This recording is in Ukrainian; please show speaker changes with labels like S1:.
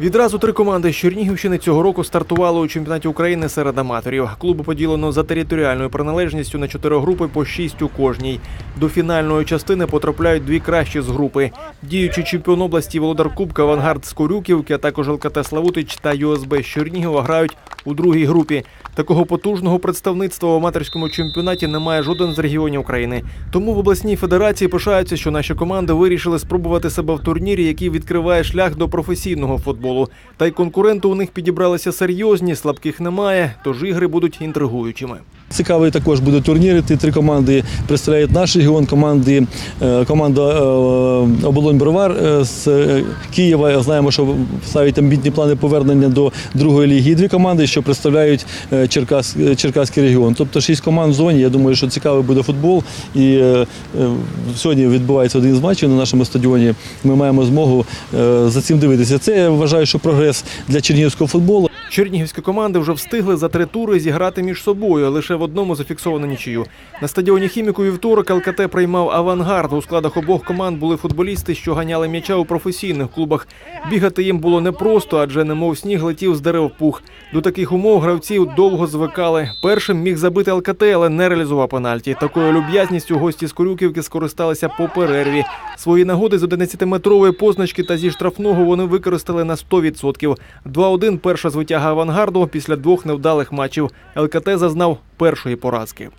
S1: Відразу три команди з Чернігівщини цього року стартували у чемпіонаті України серед аматорів. Клуби поділено за територіальною приналежністю на чотири групи по шість у кожній. До фінальної частини потрапляють дві кращі з групи. Діючий чемпіон області Володар Кубка Авангард з Корюківки, а також ЛКТ Славутич та ЮСБ з Чернігова грають у другій групі. Такого потужного представництва в аматорському чемпіонаті немає жоден з регіонів України. Тому в обласній федерації пишаються, що наші команди вирішили спробувати себе в турнірі, який відкриває шлях до професійного футболу. Та й конкуренти у них підібралися серйозні, слабких немає, тож ігри будуть інтригуючими.
S2: Цікавий також буде турнір. Ті три команди представляють наш регіон. Команди е, команда е, Оболонь Бровар е, з Києва. Знаємо, що ставить амбітні плани повернення до другої ліги. І дві команди, що представляють Черкас, Черкаський регіон. Тобто шість команд в зоні. Я думаю, що цікавий буде футбол. І сьогодні відбувається один з матчів на нашому стадіоні. Ми маємо змогу за цим дивитися. Це я вважаю, що прогрес для чернігівського футболу.
S1: Чернігівські команди вже встигли за три тури зіграти між собою. Лише в одному зафіксовано нічию. На стадіоні хіміку вівторок ЛКТ приймав авангард. У складах обох команд були футболісти, що ганяли м'яча у професійних клубах. Бігати їм було непросто, адже немов сніг летів з дерев пух. До таких умов гравці довго звикали. Першим міг забити ЛКТ, але не реалізував пенальті. Такою люб'язністю гості з Корюківки скористалися по перерві. Свої нагоди з 11-метрової позначки та зі штрафного вони використали на 100%. 2-1 перша звитяга авангарду після двох невдалих матчів. ЛКТ зазнав першої поразки.